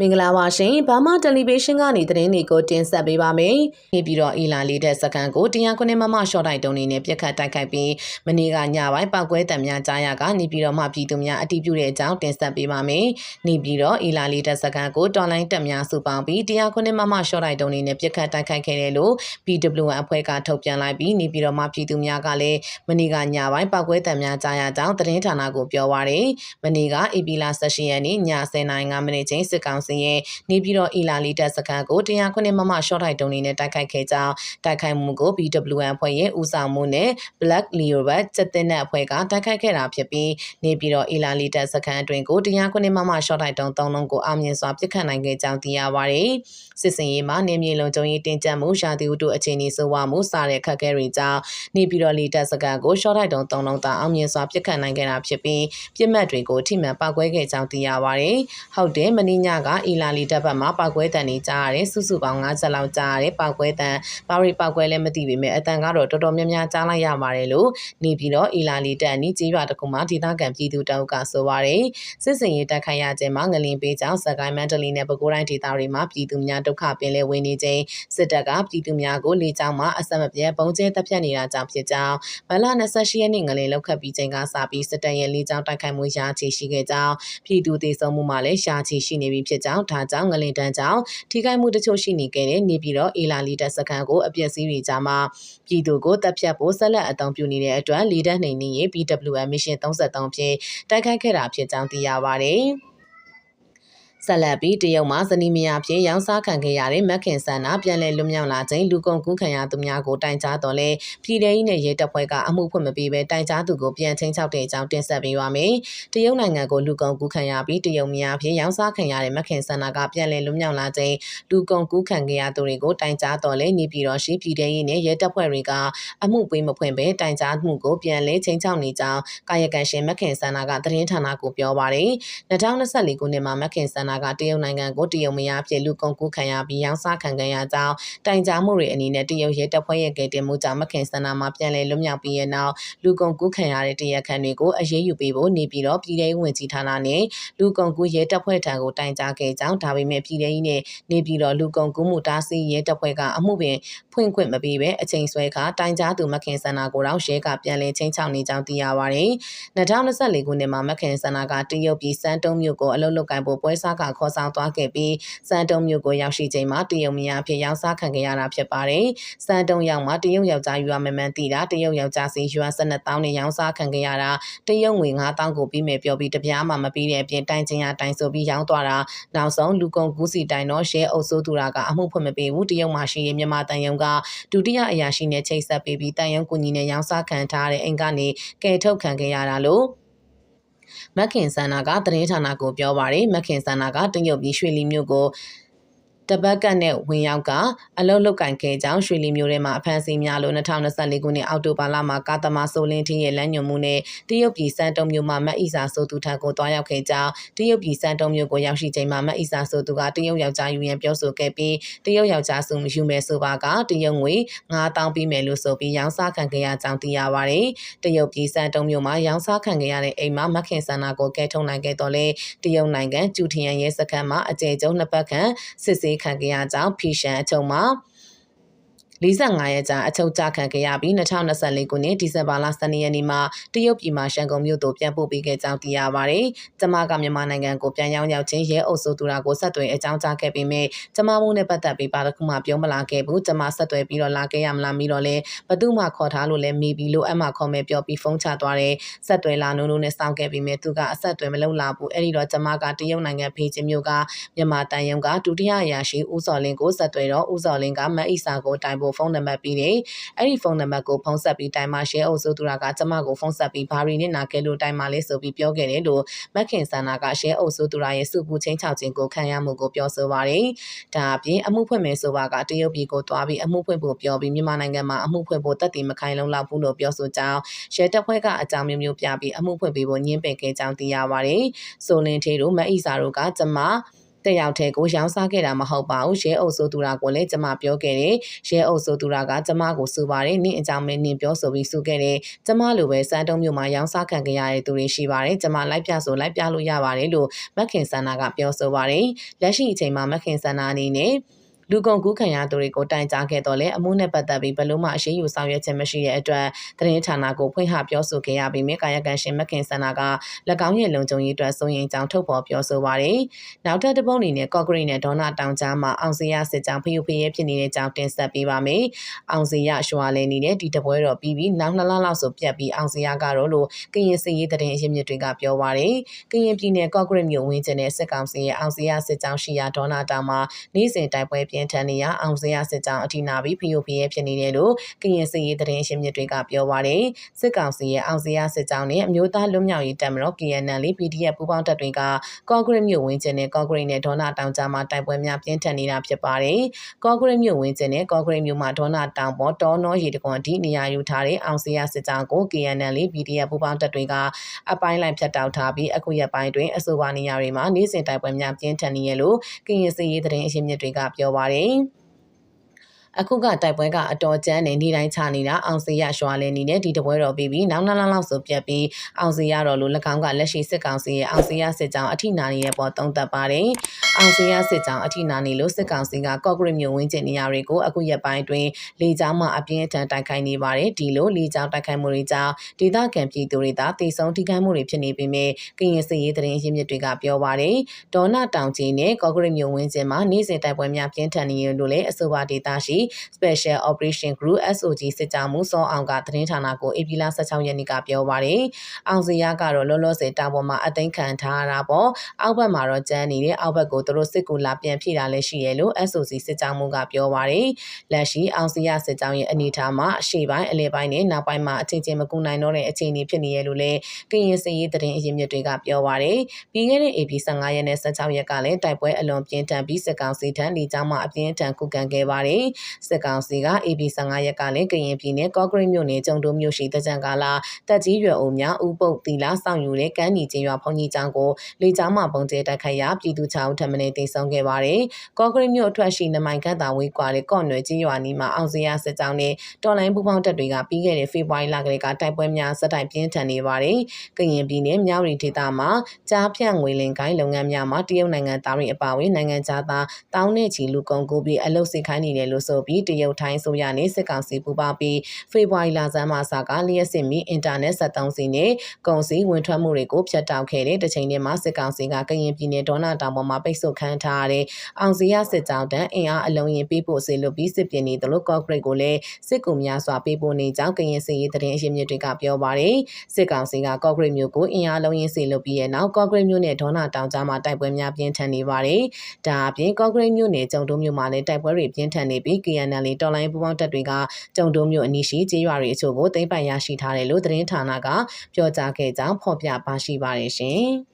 မင်္ဂလာပါရှင်ဘာမာတယ်လီဗေးရှင်းကနေသတင်းတွေကိုတင်ဆက်ပေးပါမယ်။နေပြီးတော့အီလာလေးတဲ့စကန်ကိုတရားခွနဲ့မမရှော့တိုက်တုံးနေနဲ့ပြက်ခတ်တိုက်ခိုက်ပြီးမနေ့ကညပိုင်းပောက်ကွဲတံများကြားရကနေပြီးတော့မှပြည်သူများအတိပြုတဲ့အကြောင်းတင်ဆက်ပေးပါမယ်။နေပြီးတော့အီလာလေးတဲ့စကန်ကိုတော်လိုင်းတက်များစုပေါင်းပြီးတရားခွနဲ့မမရှော့တိုက်တုံးနေနဲ့ပြက်ခတ်တိုက်ခိုက်ခဲ့တယ်လို့ PWN အဖွဲ့ကထုတ်ပြန်လိုက်ပြီးနေပြီးတော့မှပြည်သူများကလည်းမနေ့ကညပိုင်းပောက်ကွဲတံများကြားရကြောင်းသတင်းဌာနကိုပြောပါရယ်။မနေ့က AP လာ16ရက်နေ့ည10:05မိနစ်ချင်းစစ်ကောင်စီရဲ့နေပြည်တော်အီလာလီတပ်စခန်းကိုတရားခွင့်မမရှော့ထိုက်တုံးနေနဲ့တိုက်ခိုက်ခဲ့ကြောင်းတိုက်ခိုက်မှုကို BWN အဖွဲ့ရဲ့ဦးဆောင်မှုနဲ့ Black Leopard စက်တင်တဲ့အဖွဲ့ကတိုက်ခိုက်ခဲ့တာဖြစ်ပြီးနေပြည်တော်အီလာလီတပ်စခန်းအတွင်းကိုတရားခွင့်မမရှော့ထိုက်တုံးသုံးလုံးကိုအောင်မြင်စွာပစ်ခတ်နိုင်ခဲ့ကြောင်းသိရပါတယ်။စစ်စင်ရေးမှာနေမြေလုံးကျုံရေးတင်ကြပ်မှုရှာတီဥတုအခြေအနေဆိုးဝါးမှုစတဲ့ခက်ခဲတွေကြောင့်နေပြည်တော်လီတပ်စခန်းကိုရှော့ထိုက်တုံးသုံးလုံးသာအောင်မြင်စွာပစ်ခတ်နိုင်ခဲ့တာဖြစ်ပြီးပြစ်မှတ်တွေကိုထိမှန်ပောက်ကွဲခဲ့ကြောင်းသိရပါတယ်။ဟုတ်တယ်မင်းညကအီလာလီတပ်ဘက်မှပောက်ကွဲတန်တွေကြားရတယ်စုစုပေါင်း50လောက်ကြားရတယ်ပောက်ကွဲတန်ဘာရီပောက်ကွဲလည်းမသိပေမဲ့အတန်ကတော့တော်တော်များများကြားလိုက်ရပါတယ်လို့နေပြီးတော့အီလာလီတပ်အနီးကြေးရွာတစ်ခုမှာဒေသခံပြည်သူတအုပ်ကဆိုပါတယ်စစ်စင်ရေးတက်ခိုင်ရခြင်းမှာငလင်ပေးကြောင်းစကိုင်းမန္တလေးနဲ့ပဲခူးတိုင်းဒေသတွေမှာပြည်သူများဒုက္ခပင်လဲဝင်နေခြင်းစစ်တပ်ကပြည်သူများကိုလေကြောင်းမှာအဆက်မပြတ်ပုံကျဲတပ်ဖြတ်နေတာကြောင့်ဖြစ်ကြောင်းဗလ28ရက်နေ့ငလင်လောက်ခတ်ပြီးချိန်ကစပြီးစစ်တပ်ရဲ့လေကြောင်းတိုက်ခိုက်မှုရာချီရှိခဲ့ကြောင်းပြည်သူဒေဆုံးမှုမှာလည်းရှာချီရှိနေပြီဖြစ်ကြောင်းဒါကြောင့်ငလင်တန်းကြောင့်ထိခိုက်မှုတချို့ရှိနေခဲ့တဲ့နေပြည်တော်အေလာလီတက်စခန်းကိုအပြည့်စည်းတွေကြားမှာပြည်သူကိုတပ်ဖြတ်ဖို့ဆက်လက်အတောင်ပြုနေတဲ့အတွက်လီဒတ်နှိမ်နင်းရေး BWM Mission 33ဖြင့်တိုက်ခိုက်ခဲ့တာဖြစ်ကြောင်းသိရပါတယ်။ ဆက်လက်ပြီးတရုတ်မှာဇနီးမယားဖြစ်ရောင်းစားခံခဲ့ရတဲ့မက်ခင်ဆန်နာပြန်လည်လွတ်မြောက်လာခြင်းလူကုန်ကူးခံရသူများကိုတိုင်ကြားတော်လဲပြည်ထောင်စုနဲ့ရဲတပ်ဖွဲ့ကအမှုဖွင့်မပေးဘဲတိုင်ကြားသူကိုပြန်ချင်းချောက်တဲ့အကြောင်းတင်ဆက်ပေးပါမယ်။တရုတ်နိုင်ငံကိုလူကုန်ကူးခံရပြီးတရုတ်မယားဖြစ်ရောင်းစားခံရတဲ့မက်ခင်ဆန်နာကပြန်လည်လွတ်မြောက်လာခြင်းလူကုန်ကူးခံခဲ့ရသူတွေကိုတိုင်ကြားတော်လဲနေပြည်တော်ရှိပြည်ထောင်စုနဲ့ရဲတပ်ဖွဲ့တွေကအမှုပေးမဖွင့်ဘဲတိုင်ကြားမှုကိုပြန်လဲချင်းချောက်နေကြောင်းကာယကံရှင်မက်ခင်ဆန်နာကသတင်းဌာနကိုပြောပါတယ်။2024ခုနှစ်မှာမက်ခင်ဆန်နာနာကတရုတ်နိုင်ငံကိုတရုတ်မယားဖြစ်လူကုန်ကူးခံရပြီးရောင်းစားခံခဲ့ရကြောင်းတိုင်ကြားမှုတွေအနေနဲ့တရုတ်ရဲတပ်ဖွဲ့ရဲ့ကယ်တင်မှုကြောင့်မခင်စန္ဒာမှာပြန်လည်လွတ်မြောက်ပြီးရဲ့နောက်လူကုန်ကူးခံရတဲ့တရားခံတွေကိုအရေးယူပေးဖို့နေပြီးတော့ပြည်ထောင်ဝင်ကြီးဌာနနဲ့လူကုန်ကူးရဲတပ်ဖွဲ့ထံကိုတိုင်ကြားခဲ့ကြောင်းဒါပေမဲ့ပြည်ထောင်ကြီးနဲ့နေပြီးတော့လူကုန်ကူးမှုတားဆီးရဲတပ်ဖွဲ့ကအမှုပင်ဖွင့်ခွင့်မပေးဘဲအချိန်ဆွဲခါတိုင်ကြားသူမခင်စန္ဒာကိုတော့ရဲကပြန်လည်ချင်းချောက်နေကြောင်းသိရပါတယ်။2024ခုနှစ်မှာမခင်စန္ဒာကတရုတ်ပြည်စန်းတုံးမြို့ကိုအလုတ်လုတ်ကိုင်ဖို့ပွဲစားကခေါ်ဆောင်သွားခဲ့ပြီးစန်းတုံမြို့ကိုရောက်ရှိချိန်မှာတရုတ်မယားဖြစ်ရောက်စားခံခဲ့ရတာဖြစ်ပါတယ်။စန်းတုံရောက်မှာတရုတ်ယောက်ျားယူရမမှန်တည်တာတရုတ်ယောက်ျားစီယူရ12တောင်းနဲ့ရောင်းစားခံခဲ့ရတာတရုတ်ငွေ9000ကိုပြီးမယ်ပြောပြီးတပြားမှမပြီးတဲ့အပြင်တိုင်ချင်းရတိုင်ဆိုပြီးရောင်းသွားတာနောက်ဆုံးလူကုန်ကူးစီတိုင်တော့ရှဲအုပ်စိုးသူရာကအမှုဖွင့်မပေးဘူးတရုတ်မှာရှိရင်မြန်မာတန်ယုံကဒုတိယအရာရှိနဲ့ချိတ်ဆက်ပေးပြီးတန်ယုံကူညီနဲ့ရောင်းစားခံထားတဲ့အိမ်ကနေကယ်ထုတ်ခံခဲ့ရတာလို့ မက်ခင်ဆန္နာကသတင်းဌာနကိုပြောပါတယ်မက်ခင်ဆန္နာကတရုတ်ပြည်ရွှေလီမြို့ကို တပတ်ကတ်နဲ့ဝင်ရောက်ကအလုတ်လုတ်ကင်ခဲ့ကြောင်းရွှေလီမျိုးထဲမှာအဖမ်းဆီးများလို့2024ခုနှစ်အောက်တိုဘာလမှာကာသမာဆိုလင်းထင်းရဲ့လမ်းညွှန်မှုနဲ့တရုတ်ပြည်စန်းတုံမျိုးမှာမတ်အီစာဆိုသူထံကိုတွားရောက်ခဲ့ကြောင်းတရုတ်ပြည်စန်းတုံမျိုးကိုရောက်ရှိချိန်မှာမတ်အီစာဆိုသူကတရုတ်ယောက်ျားယူရန်ပြောဆိုခဲ့ပြီးတရုတ်ယောက်ျားစုယူမယ်ဆိုပါကတရုတ်ငွေ9000ပြီးမယ်လို့ဆိုပြီးရောင်းစားခံခဲ့ရကြောင်းသိရပါတယ်။တရုတ်ပြည်စန်းတုံမျိုးမှာရောင်းစားခံခဲ့ရတဲ့အိမ်မှာမခင်ဆန္ဒကိုကဲထုံနိုင်ခဲ့တော့လေတရုတ်နိုင်ငံကျူထီယန်ရဲစခန်းမှာအကျယ်ကျုံနှစ်ပတ်ခန့်စစ်ဆေးခံခဲ့ရကြောင်း ဖီရှန်အချုပ်မှာ 45ရက်ကြာအချုပ်ကျခံခဲ့ရပြီး2024ခုနှစ်ဒီဇင်ဘာလ12ရက်နေ့မှာတရုတ်ပြည်မှာရှန်ကုန်မြို့သို့ပြန်ပို့ပေးခဲ့ကြောင်းသိရပါတယ်။ကျမကမြန်မာနိုင်ငံကိုပြန်ရောက်ရောက်ချင်းရဲအုပ်စုသူရာကိုဆက်သွယ်အကြောင်းကြားခဲ့ပေမဲ့ကျမမှုနဲ့ပတ်သက်ပြီးဘာတစ်ခုမှပြောမလာခဲ့ဘူး။ကျမဆက်သွယ်ပြီးတော့လာခဲ့ရမလားမီတော့လဲဘသူမှခေါ်ထားလို့လဲမိပြီးလို့အမှခေါ်မဲ့ပြောပြီးဖုန်းချသွားတယ်။ဆက်သွယ်လာနိုးနိုးနဲ့စောင့်ခဲ့ပြီးမဲ့သူကအဆက်သွယ်မလုပ်လာဘူး။အဲ့ဒီတော့ကျမကတရုတ်နိုင်ငံဖေးချင်းမြို့ကမြန်မာတန်ယုံကဒုတိယအရာရှိဦးစော်လင်းကိုဆက်သွယ်တော့ဦးစော်လင်းကမတ်အီစာကိုတိုင်ဖို့ဖုန်းနံပါတ်ပြီးတယ်။အဲ့ဒီဖုန်းနံပါတ်ကိုဖုန်းဆက်ပြီးတိုင်မှာရှဲအုပ်စုသူရာကကျမကိုဖုန်းဆက်ပြီးဘာရီနဲ့နာခဲ့လို့တိုင်မှာလဲဆိုပြီးပြောခဲ့တယ်လို့မက်ခင်ဆန္နာကရှဲအုပ်စုသူရာရဲ့စုပူချင်းချောက်ခြင်းကိုခံရမှုကိုပြောဆိုပါတယ်။ဒါအပြင်အမှုဖွင့်မယ်ဆိုပါကတရုတ်ပြည်ကိုတွားပြီးအမှုဖွင့်ဖို့ပြောပြီးမြန်မာနိုင်ငံမှာအမှုဖွင့်ဖို့တက်တည်မခိုင်လုံလောက်ဘူးလို့ပြောဆိုကြောင်းရှဲတပ်ဖွဲ့ကအကြောင်းမျိုးမျိုးပြပြီးအမှုဖွင့်ပေးဖို့ညှင်းပယ်ခဲ့ကြောင်းသိရပါတယ်။ဆိုလင်းထေတို့မက်အီစာတို့ကကျမ တက်ရောက်တဲ့ကိုရောင်းစားခဲ့တာမဟုတ်ပါဘူးရဲအုပ်ဆိုသူရာကိုလည်းကျမပြောခဲ့တယ်ရဲအုပ်ဆိုသူရာကကျမကိုစူပါတယ်နင့်အကြောင်းမင်းနင့်ပြောဆိုပြီးစူခဲ့တယ်ကျမလိုပဲစမ်းတုံးမြို့မှာရောင်းစားခံကြရတဲ့သူတွေရှိပါတယ်ကျမလိုက်ပြဆိုလိုက်ပြလို့ရပါတယ်လို့မက်ခင်ဆန္နာကပြောဆိုပါတယ်လက်ရှိအချိန်မှာမက်ခင်ဆန္နာအနေနဲ့ လူကုန်ကူးခံရသူတွေကိုတိုင်ကြားခဲ့တော့လေအမှုနဲ့ပတ်သက်ပြီးဘယ်လို့မှအရှိယူဆောင်ရွက်ခြင်းမရှိတဲ့အတွက်သတင်းဌာနကိုဖွင့်ဟပြောဆိုခဲ့ရပြီးမြကာယကန်ရှင်မခင်ဆန္ဒက၎င်းရဲ့လုံခြုံရေးအတွက်စိုးရင်ကြောင်းထုတ်ဖော်ပြောဆိုပါတယ်။နောက်ထပ်တစ်ပုတ်အနေနဲ့ကော့ဂရိတ်နဲ့ဒေါနာတောင်ကြားမှာအောင်စီရစစ်ကြောင်းဖျူဖျဲဖြစ်နေတဲ့ကြောင်းတင်ဆက်ပေးပါမယ်။အောင်စီရရွှာလဲနေတဲ့ဒီတပွဲတော်ပြီးပြီးနောက်နှစ်လလောက်ဆိုပြတ်ပြီးအောင်စီရကတော့လို့ကရင်စစ်ရေးသတင်းအရင်းမြစ်တွေကပြောပါတယ်။ကရင်ပြည်နယ်ကော့ဂရိတ်မြို့ဝင်းကျင်တဲ့စစ်ကောင်စီရဲ့အောင်စီရစစ်ကြောင်းရှိရာဒေါနာတောင်မှာနေ့စဉ်တိုက်ပွဲပြင်းထန်နေရအောင်စရာစစ်ကြောင်းအထိနာပြီးဖီယိုဖီရဲဖြစ်နေတယ်လို့ကရင်စစ်ရေးသတင်းရှင်မြစ်တွေကပြောပါတယ်စစ်ကောင်စီရဲ့အောင်စရာစစ်ကြောင်းနဲ့အမျိုးသားလွတ်မြောက်ရေးတပ်မတော် KNL PDF ပူးပေါင်းတပ်တွေကကော့ဂရစ်မြို့ဝင်းကျင်နဲ့ကော့ဂရစ်နဲ့ဒေါနာတောင်ကြားမှာတိုက်ပွဲများပြင်းထန်နေတာဖြစ်ပါတယ်ကော့ဂရစ်မြို့ဝင်းကျင်နဲ့ကော့ဂရစ်မြို့မှာဒေါနာတောင်ပေါ်တောနောရေတကွန်ဒီနေရာယူထားတဲ့အောင်စရာစစ်ကြောင်းကို KNL PDF ပူးပေါင်းတပ်တွေကအပိုင်းလိုက်ဖြတ်တောက်ထားပြီးအခုရက်ပိုင်းတွင်အဆိုပါနေရာတွေမှာနေ့စဉ်တိုက်ပွဲများပြင်းထန်နေရလို့ကရင်စစ်ရေးသတင်းအရင်းမြစ်တွေကပြောပါတယ် အခုကတိုက်ပွဲကအတော်ကျန်းနေနေတိုင်းချနေတာအောင်စီရရွှာလဲနေတဲ့ဒီတပွဲတော်ပြီးပြီးနောက်နှစ်လလောက်ဆိုပြတ်ပြီးအောင်စီရတော်လို့၎င်းကလက်ရှိစစ်ကောင်စီရဲ့အောင်စီရစစ်ကြောင်းအထိနာနေရဲ့ပေါ်သုံးသပ်ပါတယ်အောင်စီရစစ်ကြောင်းအထိနာနေလို့စစ်ကောင်စီကကော့ဂရစ်မြို့ဝင်းကျင်နေရာတွေကိုအခုရက်ပိုင်းတွင်လေကြောင်းမှအပြင်းအထန်တိုက်ခိုက်နေပါတယ်ဒီလိုလေကြောင်းတိုက်ခိုက်မှုတွေကြောင့်ဒေသခံပြည်သူတွေသာတေဆုံးထိခိုက်မှုတွေဖြစ်နေပေမဲ့ကရင်စစ်ရေးသတင်းရင်းမြစ်တွေကပြောပါတယ်ဒေါနာတောင်ကြီးနဲ့ကော့ဂရစ်မြို့ဝင်းကျင်မှာနေ့စဉ်တိုက်ပွဲများပြင်းထန်နေရလို့လည်းအဆိုပါဒေသရှိ Special Operation Group SOG စစ်ကြောင်းမှုစောအောင်ကသတင်းဌာနကိုဧပြီလ16ရက်နေ့ကပြောပါတယ်။အောင်စီရကတော့လောလောဆယ်တာပေါ်မှာအသိခံထားရတာပေါ့။အောက်ဘက်မှာတော့ကျန်းနေတဲ့အောက်ဘက်ကိုသူတို့စစ်ကူလာပြန်ဖြည့်တာလည်းရှိရလို့ SOG စစ်ကြောင်းမှုကပြောပါတယ်။လက်ရှိအောင်စီရစစ်ကြောင်းရဲ့အနေအထားမှာအရှေ့ပိုင်းအလယ်ပိုင်းနဲ့နောက်ပိုင်းမှာအချင်းချင်းမကူနိုင်တော့တဲ့အခြေအနေဖြစ်နေရလို့လည်းကရင်စစ်ရေးသတင်းအရင်းမြစ်တွေကပြောပါတယ်။ပြီးခဲ့တဲ့ AP 15ရက်နဲ့16ရက်ကလည်းတိုက်ပွဲအလွန်ပြင်းထန်ပြီးစစ်ကောင်စီထံဒီကြောင်းမှာအပြင်းထန်ခုခံခဲ့ပါတယ်။စစ်ကောင်စီက AB 15ရက်ကလည်းကရင်ပြည်နယ်ကော့ဂရိတ်မြို့နယ်ကျုံတိုးမြို့ရှိတကြံကာလာတက်ကြီးရွယ်အုံများဥပုတ်တီလာဆောင်ယူတဲ့ကမ်းနီချင်းရွာဖုန်ကြီးကျောင်းကိုလေကြောင်းမှပုံကျဲတိုက်ခိုက်ရာပြည်သူ6ဦးထပ်မံတေဆုံးခဲ့ပါတယ်။ကော့ဂရိတ်မြို့အထွက်ရှိနမိုင်ခန့်သာဝေးကွာတဲ့ကော့နွယ်ကြီးရွာနီးမှာအောင်စရာစစ်ကြောင်းနဲ့တော်လိုင်းပူပေါင်းတပ်တွေကပြီးခဲ့တဲ့ဖေဖော်ဝါရီလကလေးကတိုက်ပွဲများစတိုက်ပြင်းထန်နေပါတယ်။ကရင်ပြည်နယ်မြောက်ရီဒေသမှာကြားဖြန့်ငွေလင်ကိုင်းလုပ်ငန်းများမှာတရုတ်နိုင်ငံသားတွေအပါအဝင်နိုင်ငံသားတောင်းနဲ့ချီလူကုန်ကူးပြီးအလုတ်စစ်ခိုင်းနေတယ်လို့ဆိုပြီးတရုတ်ထိုင်းဆိုရနဲ့စစ်ကောင်စီပူးပေါင်းပြီးဖေဖော်ဝါရီလဆန်းမှာစကလျှက်စစ်မီအင်တာနက်ဆက်သုံးစီနဲ့ကုန်စည်ဝင်ထွက်မှုတွေကိုဖျက်တောက်ခဲ့တဲ့တစ်ချိန်တည်းမှာစစ်ကောင်စီကကရင်ပြည်နယ်ဒေါနာတောင်ပေါ်မှာပိတ်ဆို့ခံထားရတဲ့အောင်စီရစစ်ကြောင်းတန်းအင်အားအလုံးရင်ပေးပို့စေလို့ပြီးစစ်ပြင်းနေတယ်လို့ကော့ဂရိတ်ကိုလည်းစစ်ကူများစွာပေးပို့နေကြောင်းကရင်စစ်ရေးသတင်းအရင်းမြစ်တွေကပြောပါတယ်စစ်ကောင်စီကကော့ဂရိတ်မြို့ကိုအင်အားလုံးရင်စေလို့ပြီးရဲ့နောက်ကော့ဂရိတ်မြို့နဲ့ဒေါနာတောင်ကြားမှာတိုက်ပွဲများပြင်းထန်နေပါတယ်ဒါအပြင်ကော့ဂရိတ်မြို့နယ်ကျုံတုံးမြို့မှာလည်းတိုက်ပွဲတွေပြင်းထန်နေပြီး KNL တော်လိုင်းပူပေါင်းတပ်တွေကကျုံတုံးမြို့အနီးရှိကျေးရွာတွေအချို့ကိုသိမ်းပိုက်ရရှိထားတယ်လို့သတင်းဌာနကပြောကြားခဲ့ကြောင်းဖော်ပြပါရှိပါတယ်ရှင်။